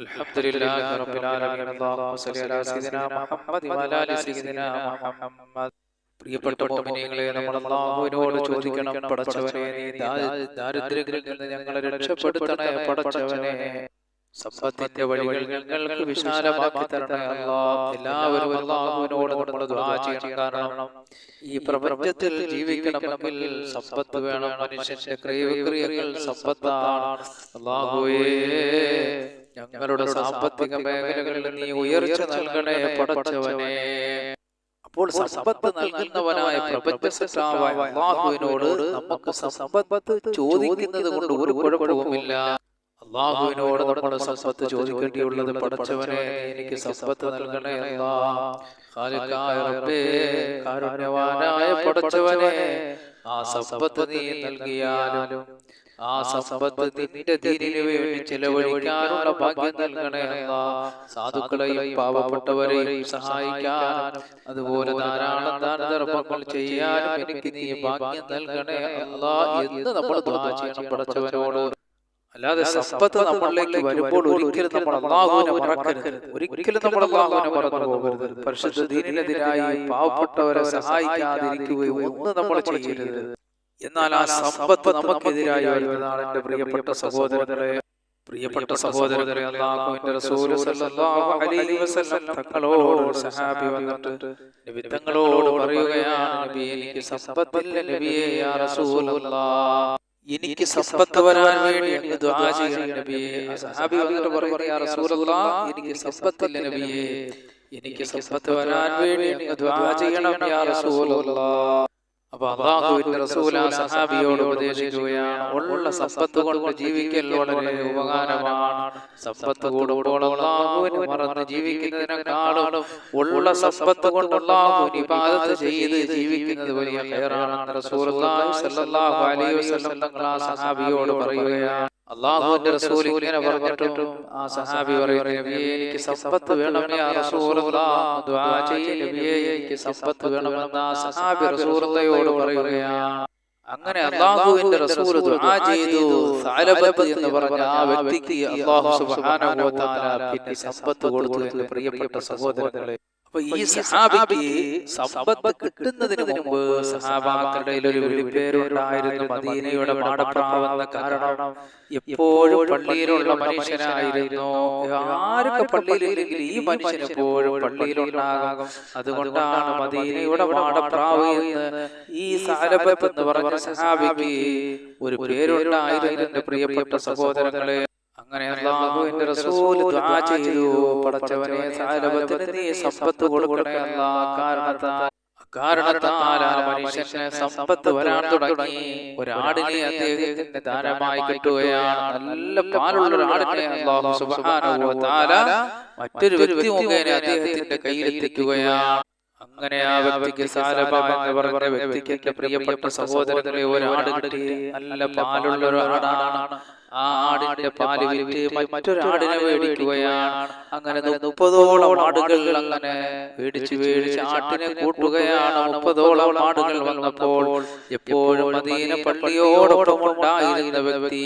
الحمد لله رب العالمين اللهم صل على سيدنا محمد وعلى ال سيدنا محمد പ്രിയപ്പെട്ട മോമിനികളെ നമ്മൾ അള്ളാഹുവിനോട് ചോദിക്കണം പടച്ചവനെ നീ ദാ- ദാരിദ്ര്യങ്ങളിൽ നിന്ന് ഞങ്ങളെ രക്ഷപ്പെടുത്തണേ പടച്ചവനെ സമ്പത്തിന്റെ വഴികൾ ഞങ്ങൾക്ക് വിശാലമാക്കി തരണേ അല്ലാ എല്ലാവരും അള്ളാഹുവിനോട് നമ്മൾ ദുആ ചെയ്യണം കാരണം ഈ പ്രപഞ്ചത്തിൽ ജീവിക്കണമെങ്കിൽ സമ്പത്ത് വേണം മനുഷ്യന്റെ ക്രിയകൾ സമ്പത്താണ് അള്ളാഹുവേ ഞങ്ങളുടെ സാമ്പത്തിക മേഖലകളിൽ നീ ഉയർച്ച നൽകണേ പടച്ചവനെ. അപ്പോൾ സമ്പത്ത് നൽകുന്നവനായ പ്രപഞ്ചനോട് നമുക്ക് സമ്പത്ത് ചോദിക്കുന്നത് കൊണ്ട് ഒരു കുഴപ്പവുമില്ല. അള്ളാഹുവിനോട് നമ്മൾ സമ്പത്ത് ചോദിക്കേണ്ടിയുള്ളത് പടച്ചവനെ എനിക്ക് സമ്പത്ത് നൽകണേ കാരുണ്യവാനായ പടച്ചവനെ. ആ സമ്പത്ത് നീ നൽകിയാലും ആ സമ്പത്ത് നിന്റെ ദീനിനു വേണ്ടി ചെലവഴിക്കാനുള്ള ഭാഗ്യം നൽകണേ അല്ലാ. സാധുക്കളെയും പാവപ്പെട്ടവരെയും സഹായിക്കാൻ അതുപോലെ ധാരാളം ദാനധർമ്മങ്ങൾ ചെയ്യാനും എനിക്ക് നീ ഭാഗ്യം നൽകണേ അല്ലാ എന്ന് നമ്മൾ ചെയ്യണം പടച്ചവനോട് അല്ലാതെ സമ്പത്ത് നമ്മളിലേക്ക് വരുമ്പോൾ ഒരിക്കലും നമ്മൾ അള്ളാഹുവിനെ മറക്കരുത്. ഒരിക്കലും നമ്മൾ അള്ളാഹുവിനെ മറന്നു പോകരുത്. പരിശുദ്ധ ദീനിനെതിരായി പാവപ്പെട്ടവരെ സഹായിക്കാതിരിക്കുകയോ ഒന്നും നമ്മൾ ചെയ്യരുത്. എന്നാൽ ആ സമ്പത്ത് നമുക്കെതിരായി വരുന്നതാണ് പ്രിയപ്പെട്ട സഹോദരങ്ങളെ. പ്രിയപ്പെട്ട സഹോദരങ്ങളെ അള്ളാഹുവിന്റെ റസൂൽ സല്ലല്ലാഹു അലൈഹി വസല്ലം തങ്ങളോട് സഹാബി വന്നിട്ട് നബി തങ്ങളോട് പറയുകയാണ് നബി എനിക്ക് സമ്പത്തില്ല നബിയെ യാ റസൂലല്ലാഹ് എനിക്ക് സമ്പത്ത് വരാൻ വേണ്ടി അങ്ങ് ദുആ ചെയ്യണം നബിയെ ആ സഹാബി വന്നിട്ട് പറയുന്നു യാ റസൂലല്ലാഹ് എനിക്ക് സമ്പത്തില്ല നബിയെ എനിക്ക് സമ്പത്ത് വരാൻ വേണ്ടി അങ്ങ് ദുആ ചെയ്യണം യാ റസൂലല്ലാഹ് അപ്പൊ അള്ളാഹുവിന്റെ സഹാബിയോട് ഉപദേശിക്കുകയാണ്. ഉള്ള സമ്പത്ത് കൊണ്ട് ജീവിക്കൽ വളരെ ഉപകാരമാണ്. സമ്പത്ത് കൂടുമ്പോൾ അള്ളാഹുവിന് മറന്ന് ജീവിക്കുന്നതിനെക്കാളും ഉള്ള സമ്പത്ത് കൊണ്ട് അള്ളാഹുവിന് ഇബാദത്ത് ചെയ്ത് ജീവിക്കുന്നത് വലിയ അലൈഹി വസല്ലം തങ്ങൾ ആ സഹാബിയോട് പറയുകയാണ്. അള്ളാഹുവിന്റെ റസൂൽ ഇങ്ങനെ പറഞ്ഞിട്ടും ആ സഹാബി പറയുന്നു എനിക്ക് സമ്പത്ത് വേണം യാ റസൂലുള്ളാഹ് ദുആ ചെയ്യ് നബിയെ എനിക്ക് സമ്പത്ത് വേണമെന്ന് ആ സഹാബി റസൂലുള്ളയോട് പറയുകയാണ്. അങ്ങനെ അള്ളാഹുവിന്റെ റസൂൽ ദുആ ചെയ്തു സഅലബത്ത് എന്ന് പറഞ്ഞ ആ വ്യക്തിക്ക് അള്ളാഹു സുബ്ഹാനഹു വ തആല പിന്നെ സമ്പത്ത് കൊടുത്തു എന്ന് പ്രിയപ്പെട്ട സഹോദരങ്ങളെ. അപ്പൊ ഈ സഹാബിക്ക് സമ്പത്ത് കിട്ടുന്നതിന് മുമ്പ് സഹാബാക്കളുടെ ഒരു വിളിപ്പേരുണ്ടായിരുന്നു മദീനയുടെ പാടപ്രാവെന്ന കാരണം എപ്പോഴും പള്ളിയിലുള്ള മനുഷ്യനായിരുന്നു. ആരൊക്കെ പള്ളിയിലില്ലെങ്കിൽ ഈ മനുഷ്യൻ എപ്പോഴും പള്ളിയിലുണ്ടാകും. അതുകൊണ്ടാണ് മദീനയുടെ പാടപ്രാവ് എന്ന് ഈ സാലബത്ത് എന്ന് പറഞ്ഞ സഹാബിക്ക് ഒരു പേരുണ്ടായിരുന്നു എന്റെ പ്രിയപ്പെട്ട സഹോദരങ്ങളെ. അങ്ങനെ അല്ലാഹുവിന്റെ റസൂൽ ദുആ ചെയ്തു പടച്ചവനെ സാലബത്തിന് നീ സമ്പത്ത് കൊടുക്കണേ അല്ലാ കാരണത്താൽ കാരണത്താൽ ആ മനുഷ്യന് സമ്പത്ത് വരാൻ തുടങ്ങി. ഒരാടിനെ അദ്ദേഹത്തിന്റെ ദാനമായി കിട്ടുകയാണ്. നല്ല പാലുള്ള സുബ്ഹാനഹു വ തആല മറ്റൊരു വ്യക്തി മുഖേന അദ്ദേഹത്തിന്റെ കയ്യിലെത്തിക്കുകയാണ് അങ്ങനെ ആ വ്യക്തിക്ക് സാലബ എന്ന് പറഞ്ഞ വ്യക്തിക്ക് എന്റെ പ്രിയപ്പെട്ട സഹോദരങ്ങളെ ഒരാട് കിട്ടി. നല്ല പാലുള്ള ഒരു ആടാണ്. ആ ആടിന്റെ പാൽ വിറ്റ് മറ്റൊരാടിനെ മേടിക്കുകയാണ് അങ്ങനെ മുപ്പതോളം ആടുകൾ അങ്ങനെ മേടിച്ച് മേടിച്ച് ആട്ടിനെ കൂട്ടുകയാണ്. മുപ്പതോളം ആടുകൾ വന്നപ്പോൾ എപ്പോഴും മദീന പള്ളിയോടൊപ്പം ഉണ്ടായിരുന്ന വ്യക്തി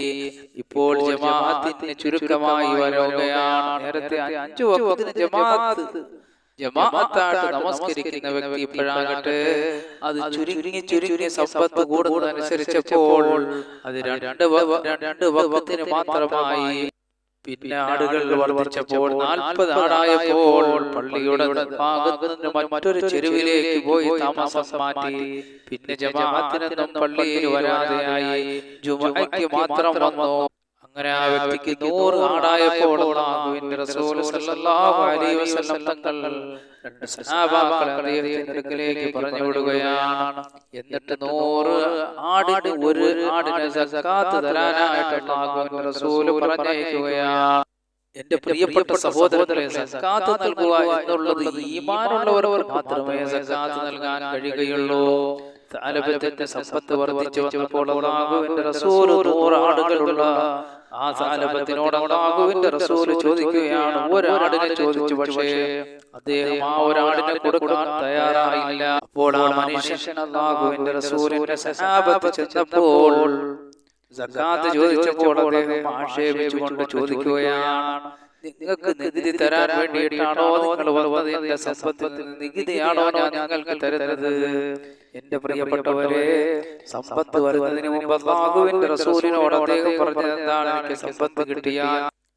ഇപ്പോൾ ജമാഅത്തിന് ചുരുക്കമായി വരികയാണ് നേരത്തെ അഞ്ചു വക്കത്തിന് ജമാഅത്ത് ജമാഅത്തായിട്ട് നമസ്കരിക്കുന്ന വ്യക്തി ഇപ്പോഴാകട്ടെ. അത് ചുരുങ്ങി ചുരുങ്ങി സമ്പത്ത് കൂടുന്നതനുസരിച്ചപ്പോൾ അത് രണ്ട് രണ്ട് വക്കത്തിന് മാത്രമായി പിന്നെ ആടുകൾ വർദ്ധിച്ചപ്പോൾ നാൽപ്പത് ആടായപ്പോൾ പള്ളിയുടെ ഭാഗത്ത് മറ്റൊരു ചെരുവിലേക്ക് പോയി താമസം മാറ്റി. പിന്നെ ജമാഅത്തിനൊന്നും പള്ളിയിൽ വരാതെയായി. ജുമയ്ക്ക് മാത്രം വന്നു. അങ്ങനെ ആ വ്യക്തിക്ക് നൂറ് ആടായപ്പോൾ അടുക്കലേക്ക് പറഞ്ഞു വിടുകയാണ് എന്നിട്ട് നൂറ് ആടിന് ഒരു ആടിന് സക്കാത്ത് തരാനായിട്ട് റസൂൽ പറഞ്ഞയക്കുകയാണ് എന്റെ പ്രിയപ്പെട്ട സഹോദരങ്ങളെ സക്കാത്ത് നൽകുക എന്നുള്ളത് ഈമാനുള്ളവർ മാത്രമേ സക്കാത്ത് നൽകാൻ കഴിയുകയുള്ളൂ താലബത്തിന്റെ സമ്പത്ത് വർദ്ധിച്ചു വന്നപ്പോൾ ആടുകളുള്ള ആ സാലഭത്തിനോട് അള്ളാഹുവിന്റെ റസൂൽ ചോദിക്കുകയാണ്. ഒരാടിനെ ചോദിച്ചു പക്ഷേ അദ്ദേഹം ആ ഒരാടിനെ കൊടുക്കാൻ തയ്യാറായില്ല. അപ്പോൾ ആ മനുഷ്യൻ അള്ളാഹുവിന്റെ റസൂലിന്റെ സഹാബത്ത് ചെന്നപ്പോൾ ചോദിച്ചപ്പോൾ അദ്ദേഹം ആക്ഷേപിച്ചുകൊണ്ട് ചോദിക്കുകയാണ്. നിങ്ങൾക്ക് നികുതി തരാൻ വേണ്ടിയിട്ടാണോ നിങ്ങൾ വന്നത് എന്റെ സമ്പത്തിൽ നികുതിയാണോ ഞാൻ നിങ്ങൾക്ക് തരുന്നത്? എന്റെ പ്രിയപ്പെട്ടവരെ സമ്പത്ത് വരുന്നതിന് മുമ്പ് അള്ളാഹുവിന്റെ റസൂലിനോട് അദ്ദേഹം പറഞ്ഞത് എന്താണ്? എനിക്ക് സമ്പത്ത് കിട്ടിയ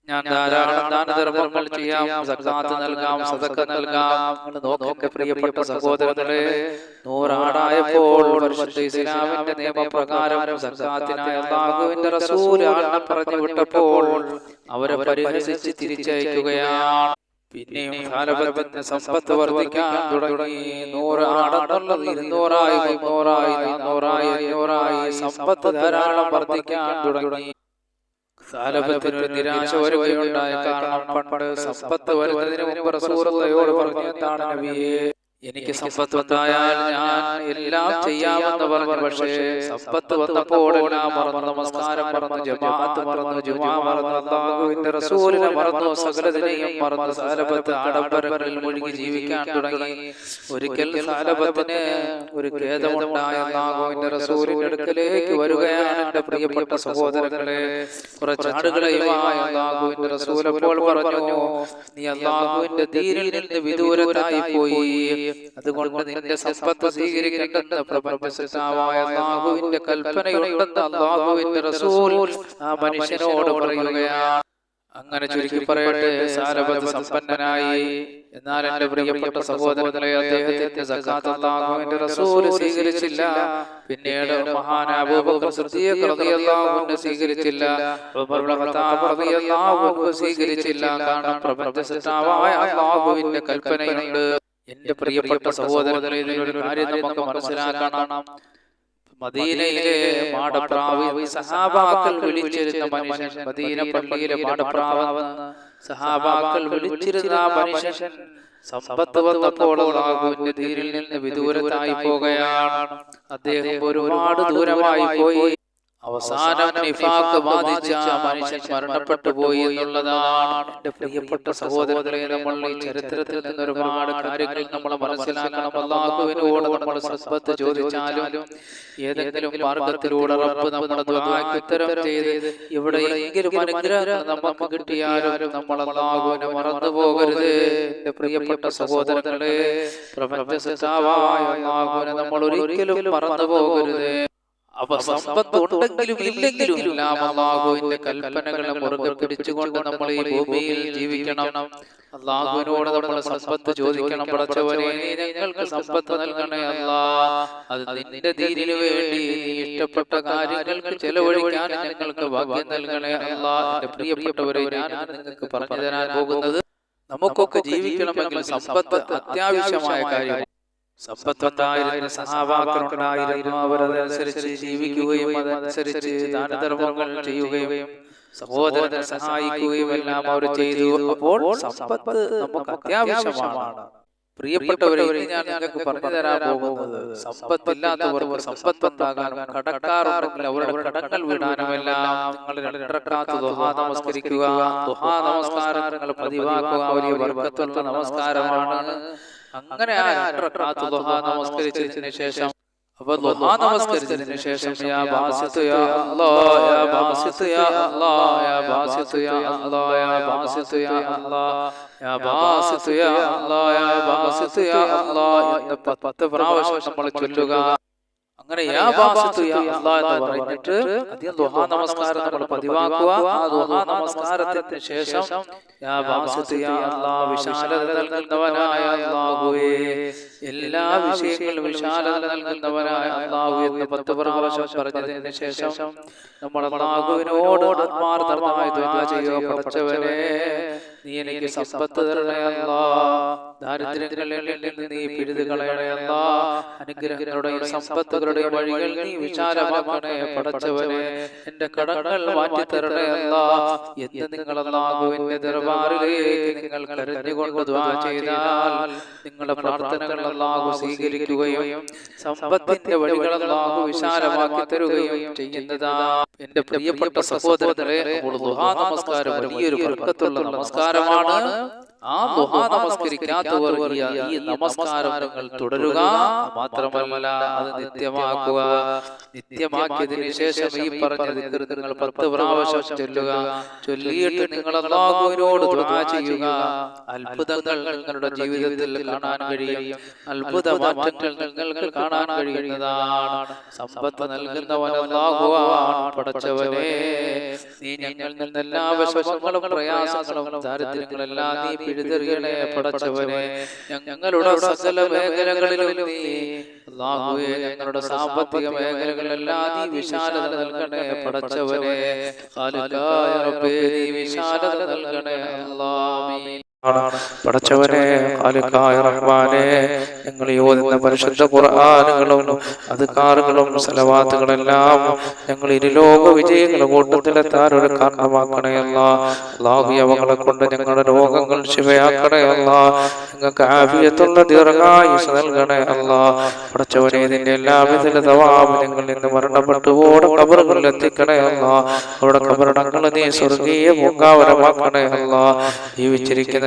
ഞാൻ ധാരാളം ദാനധർമ്മങ്ങൾ ചെയ്യാം സക്കാത്ത് നൽകാം സതക്ക നൽകാം. നോക്കട്ടെ പ്രിയപ്പെട്ട സഹോദരങ്ങളെ നൂറാടായപ്പോൾ ഇസ്ലാമിന്റെ നിയമപ്രകാരം സക്കാത്തിനായ റസൂൽ ആളിനെ പറഞ്ഞു വിട്ടപ്പോൾ അവരെ പരിഹസിച്ച് തിരിച്ചയക്കുകയാണ്. പിന്നെയും കാലബന്ധത്തിന് സമ്പത്ത് വർദ്ധിക്കാൻ തുടങ്ങി. നൂറ് ആടെന്നുള്ളത് ഇരുന്നൂറായി മുന്നൂറായി നാന്നൂറായി അഞ്ഞൂറായി സമ്പത്ത് ധാരാളം വർദ്ധിക്കാൻ തുടങ്ങി. സാലഭത്തിനൊരു നിരാശ വരികയുണ്ടായ. കാരണം പണ്ട് സമ്പത്ത് വരുന്നതിന് മുമ്പ് റസൂലയോട് പറഞ്ഞു എന്താണ് നബിയെ എനിക്ക് സമ്പത്ത് വന്നായാൽ ഞാൻ എല്ലാം ചെയ്യാമെന്ന് പറഞ്ഞു. പക്ഷേ സമ്പത്ത് വന്നപ്പോൾ എല്ലാം മറന്നു. നമസ്കാരം മറന്നു. ജമാഅത്ത് മറന്നു. ജുമാ മറന്നു. അള്ളാഹുവിന്റെ റസൂലിനെ മറന്നു. സകലതിനെയും മറന്നു. സാലഭത്ത് ആഡംബരങ്ങളിൽ മുഴുകി ജീവിക്കാൻ തുടങ്ങി. ഒരിക്കൽ സാലഭത്തിന് ഒരു ഖേദമുണ്ടായ. അള്ളാഹുവിന്റെ റസൂലിന്റെ അടുക്കലേക്ക് വരികയാണ് എന്റെ പ്രിയപ്പെട്ട സഹോദരങ്ങളെ. കുറച്ച് ആടുകളെയുമായി അള്ളാഹുവിന്റെ റസൂൽ അപ്പോൾ പറഞ്ഞു നീ അള്ളാഹുവിന്റെ തീരിൽ നിന്ന് വിദൂരത്തായി പോയി. അതുകൊണ്ട് നിന്റെ സമ്പത്ത് റസൂൽ ആ മനുഷ്യനോട് പറയുകയാണ്. അങ്ങനെ ചുരുക്കി പറയട്ടെ സാരപത് സമ്പന്നനായി. എന്നാൽ എന്റെ പ്രിയപ്പെട്ട സഹോദരങ്ങളെ അദ്ദേഹത്തിന്റെ സക്കാത്ത് അള്ളാഹുവിന്റെ സ്വീകരിച്ചില്ല. പിന്നീട് അബൂബക്കർ സിദ്ദീഖ് സ്വീകരിച്ചില്ല. ഖത്താബ് റളിയല്ലാഹു സ്വീകരിച്ചില്ല. കാരണം പ്രപഞ്ച അള്ളാഹുവിന്റെ കൽപ്പനയുണ്ട്. എന്റെ പ്രിയപ്പെട്ട സഹോദരങ്ങളെ ഇതിലൊരു കാര്യം നമുക്ക് മനസ്സിലാക്കണം. മദീനയിലെ മാടപ്രാവ് സഹാബാക്കൾ വിളിച്ചിരുന്ന മനുഷ്യൻ മദീന പള്ളിയിലെ മാടപ്രാവ് സഹാബാക്കൾ വിളിച്ചിരുന്ന മനുഷ്യൻ സമ്പത്ത് വന്നപ്പോൾ തീരിൽ നിന്ന് വിദൂരത്തായി പോകുകയാണ് അദ്ദേഹം ഒരുപാട് ദൂരമായി പോയി. അവസാനം നിഫാക്ക് ബാധിച്ച മനുഷ്യൻ മരണപ്പെട്ടു പോയി എന്നുള്ളതാണ് എന്റെ പ്രിയപ്പെട്ട സഹോദരങ്ങളെ നമ്മൾ ഈ ചരിത്രത്തിൽ നിന്ന് ഒരുപാട് കാര്യങ്ങൾ നമ്മൾ മനസ്സിലാക്കണം. അള്ളാഹുവിനോട് നമ്മൾ സമ്പത്ത് ചോദിച്ചാലും ഏതെങ്കിലും മാർഗത്തിലൂടെ റബ്ബ് നമ്മുടെ ഉത്തരം ചെയ്ത് എവിടെയെങ്കിലും അനുഗ്രഹം നമുക്ക് കിട്ടിയാലും നമ്മൾ അള്ളാഹുവിനെ മറന്നു പോകരുത്. എന്റെ പ്രിയപ്പെട്ട സഹോദരങ്ങളെ പ്രപഞ്ച സൃഷ്ടാവായ അള്ളാഹുവിനെ നമ്മൾ ഒരിക്കലും മറന്നു പോകരുത്. അവ സമ്പത്ത് ഉണ്ടെങ്കിലും ഇല്ലെങ്കിലും എല്ലാം അള്ളാഹുവിന്റെ കൽപ്പനകളെ മുറുകെ പിടിച്ചുകൊണ്ട് നമ്മൾ ഈ ഭൂമിയിൽ ജീവിക്കണം. അള്ളാഹുവിനോട് നമ്മൾ സമ്പത്ത് ചോദിക്കണം. പടച്ചവനെ നിങ്ങൾക്ക് ഞങ്ങൾക്ക് സമ്പത്ത് നൽകണേ അല്ലാ. അത് നിന്റെ തീരിനു വേണ്ടി ഇഷ്ടപ്പെട്ട കാര്യങ്ങൾക്ക് ചെലവഴിക്കാൻ ഞങ്ങൾക്ക് ഭാഗ്യം നൽകണേ അല്ലാ. എന്റെ പ്രിയപ്പെട്ടവരെ ഞാൻ നിങ്ങൾക്ക് പറഞ്ഞു തരാൻ പോകുന്നത് നമുക്കൊക്കെ ജീവിക്കണമെങ്കിൽ സമ്പത്ത് അത്യാവശ്യമായ കാര്യം സമ്പത്തുണ്ടായിരുന്ന സഹാബാക്കളുണ്ടായിരുന്നു അവരതനുസരിച്ച് ജീവിക്കുകയും അതനുസരിച്ച് ദാനധർമ്മങ്ങൾ ചെയ്യുകയും സഹോദരനെ സഹായിക്കുകയും എല്ലാം അവർ ചെയ്തു. അപ്പോൾ സമ്പത്ത് നമുക്ക് അത്യാവശ്യമാണ്. പ്രിയപ്പെട്ടവരെ ഞാൻ നിങ്ങൾക്ക് പറഞ്ഞു തരാൻ പോകുന്നത് സമ്പത്തില്ലാത്തവർക്ക് സമ്പത്തുണ്ടാകാനും കടക്കാറുണ്ടെങ്കിൽ അവരുടെ കടങ്ങൾ വീടാനും എല്ലാം നിങ്ങൾ നമസ്കരിക്കുക. ദുഹാ നമസ്കാരം നിങ്ങൾ പതിവാക്കുക. വലിയ നമസ്കാരമാണ്. അങ്ങനെ നമസ്കരിച്ചതിന് ശേഷം അപ്പൊ ദുഹാ നമസ്കരിച്ചതിന് ശേഷം യാ ബാസിത്തു യാ അല്ലാഹ് യാ ബാസിത്തു യാ അല്ലാഹ് യാ ബാസിത്തു യാ അല്ലാഹ് യാ ബാസിത്തു യാ അല്ലാഹ് യാ ബാസിത്തു യാ അല്ലാഹ് യാ ബാസിത്തു യാ അല്ലാഹ് എന്ന് പത്ത് പ്രാവശ്യം നമ്മൾ ചൊല്ലുക അങ്ങനെ യാ ബാസിത്തു യാ അല്ലാഹ് എന്ന് പറഞ്ഞിട്ട് അധികം ദുഹാ നമസ്കാരം നമ്മൾ പതിവാക്കുക. ആ ദുഹാ നമസ്കാരത്തിന് ശേഷം യാ ബാസിത്തു യാ അല്ലാഹ് വിശാലത നൽകുന്നവനായ അല്ലാഹുവേ എല്ലാ വിഷയങ്ങളും വിശാലത നൽകുന്നവനായ അള്ളാഹു എന്ന് പത്ത് പ്രാവശ്യം പറഞ്ഞതിന് ശേഷം നമ്മൾ അള്ളാഹുവിനോട് ആത്മാർത്ഥമായി ദ്വാ ചെയ്യുക പഠിച്ചവനെ നീ എനിക്ക് സമ്പത്ത് തരണേ ദാരിദ്ര്യങ്ങളിൽ നീ പിഴുതു അനുഗ്രഹങ്ങളുടെയും സമ്പത്തുകളുടെയും വഴികൾ നീ വിശാലമാക്കണേ പഠിച്ചവനെ എന്റെ കടങ്ങൾ മാറ്റി എന്ന് നിങ്ങൾ അള്ളാഹുവിന്റെ ദർബാറിലേക്ക് നിങ്ങൾ കരഞ്ഞുകൊണ്ട് ദ്വാ ചെയ്താൽ നിങ്ങളുടെ പ്രാർത്ഥനകൾ അല്ലാഹു സ്വീകരിക്കുകയും സമ്പത്തിന്റെ വഴികൾ അല്ലാഹു വിശാലമാക്കി തരുകയും ചെയ്യുന്നതാ. എന്റെ പ്രിയപ്പെട്ട ദുഹാ നമസ്കാരം വലിയൊരു നമസ്കാരമാണ്. ആ ദുഹ നമസ്കരിക്കാത്തവർ ഈ നമസ്കാരങ്ങൾ തുടരുക മാത്രമല്ല അത് നിത്യമാക്കുക. നിത്യമാക്കിയതിനു ശേഷം ഈ പറഞ്ഞ നിങ്ങൾ പത്ത് പ്രാവശ്യം ചൊല്ലുക. ചൊല്ലിയിട്ട് നിങ്ങൾ അള്ളാഹുവിനോട് ദുആ ചെയ്യുക. അത്ഭുതങ്ങൾ നിങ്ങളുടെ ജീവിതത്തിൽ കാണാൻ കഴിയും. അത്ഭുത മാറ്റങ്ങൾ നിങ്ങൾക്ക് കാണാൻ കഴിയുന്നതാണ്. സമ്പത്ത് നൽകുന്നവൻ പടച്ചവനെ. നീ ഞങ്ങളിൽ നിന്ന് എല്ലാ വിഷമങ്ങളും പ്രയാസങ്ങളും ദാരിദ്ര്യങ്ങളെല്ലാം നീ പിഴുതെറിയണേ പടച്ചവനെ ഞങ്ങളുടെ സകല മേഖലകളിലും നീ ഞങ്ങളുടെ സാമ്പത്തിക മേഖലകളിലെല്ലാം നീ വിശാലത നൽകണേ പടച്ചവനെ. റബ്ബേ നീ വിശാലത നൽകണേ. അല്ലാഹ് പടച്ചവനെ റഹ്മാനെ ഞങ്ങൾ ഓതുന്ന പരിശുദ്ധ കുറാനുകളും അധികാറുകളും സലവാത്തുകളെല്ലാം ഞങ്ങൾ ഇരുലോക വിജയങ്ങൾ കൂട്ടത്തിലെത്താൻ ഒരു കാരണമാക്കണയല്ല അള്ളാഹു അവങ്ങളെ കൊണ്ട് ഞങ്ങളുടെ രോഗങ്ങൾ ശിവയാക്കണയല്ല ഞങ്ങൾക്ക് ആഫിയത്തുള്ള ദീർഘായുസ് നൽകണേ അല്ല. പടച്ചവനെ ഇതിന്റെ എല്ലാവിധ തവാബ് ഞങ്ങൾ ഇന്ന് മരണപ്പെട്ടു ഓടെ കബറുകളിൽ എത്തിക്കണേ അല്ല. അവിടെ കബറടങ്ങൾ നീ സ്വർഗീയ പൂങ്കാവരമാക്കണയല്ല ജീവിച്ചിരിക്കുന്ന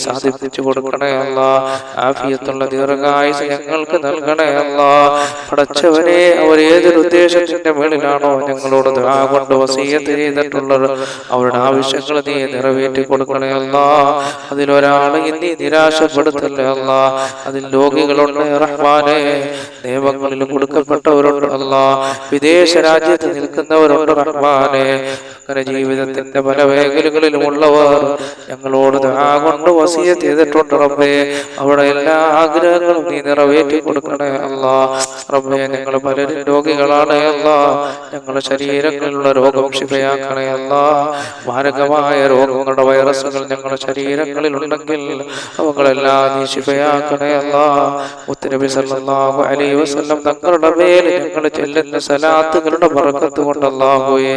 സാധിപ്പിച്ചു കൊടുക്കണേ അല്ല. ആഫിയത്തുള്ള ദീർഘായുസ് ഞങ്ങൾക്ക് നൽകണേ അല്ല. പടച്ചവനെ അവർ ഏതൊരു ഉദ്ദേശത്തിന്റെ മേളിലാണോ ഞങ്ങളോട് ദുആ കൊണ്ട് വസീയത്ത് ചെയ്തിട്ടുള്ളത് അവരുടെ ആവശ്യങ്ങൾ നീ നിറവേറ്റി കൊടുക്കണേ അല്ല. അതിലൊരാളെ നീ നിരാശപ്പെടുത്തല്ലേ അല്ല. അതിൽ രോഗികളുണ്ട് റഹ്മാനെ. നിയമങ്ങളിൽ കൊടുക്കപ്പെട്ടവരുണ്ട് അല്ല. വിദേശ രാജ്യത്ത് നിൽക്കുന്നവരുണ്ട് റഹ്മാനെ. ജീവിതത്തിന്റെ പല മേഖലകളിലും ഉള്ളവർ ഞങ്ങളോട് കൊണ്ട് വസീയ ചെയ്തിട്ടുണ്ട് റബ്ബേ. അവിടെ എല്ലാ ആഗ്രഹങ്ങളും നീ നിറവേറ്റി കൊടുക്കണേ അല്ല. റബ്ബേ ഞങ്ങൾ പലരും രോഗികളാണ് അല്ല. ഞങ്ങളുടെ ശരീരങ്ങളിലുള്ള രോഗം ശിവയാക്കണേ അല്ല. മാരകമായ രോഗങ്ങളുടെ വൈറസുകൾ ഞങ്ങളുടെ ശരീരങ്ങളിൽ ഉണ്ടെങ്കിൽ അവകളെല്ലാം നീ ശിവയാക്കണേ അല്ല. മുത്തനബി സല്ലല്ലാഹു അലൈഹി വസല്ലം തങ്ങളുടെ മേൽ ഞങ്ങൾ ചെല്ലുന്ന സലാത്തുകളുടെ ബർക്കത്ത് കൊണ്ട് അല്ലാഹുവേ.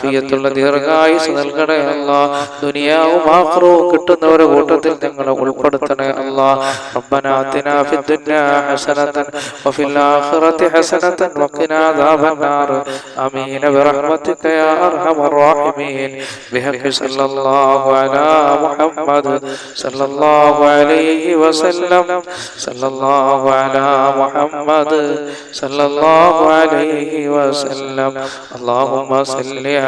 ആഫിയത്തുള്ള ദീർഘായുസ് നൽകണേ അല്ല ദുനിയാവും ആഖിറവും കിട്ടുന്നവരുടെ കൂട്ടത്തിൽ ഞങ്ങളെ ഉൾപ്പെടുത്തണേ അല്ല ربنا آتنا في الدنيا حسنة وفي الآخرة حسنة وقنا عذاب النار آمين برحمتك يا أرحم الراحمين بحق صلى الله على محمد صلى الله عليه وسلم صلى الله على محمد صلى الله عليه وسلم اللهم صل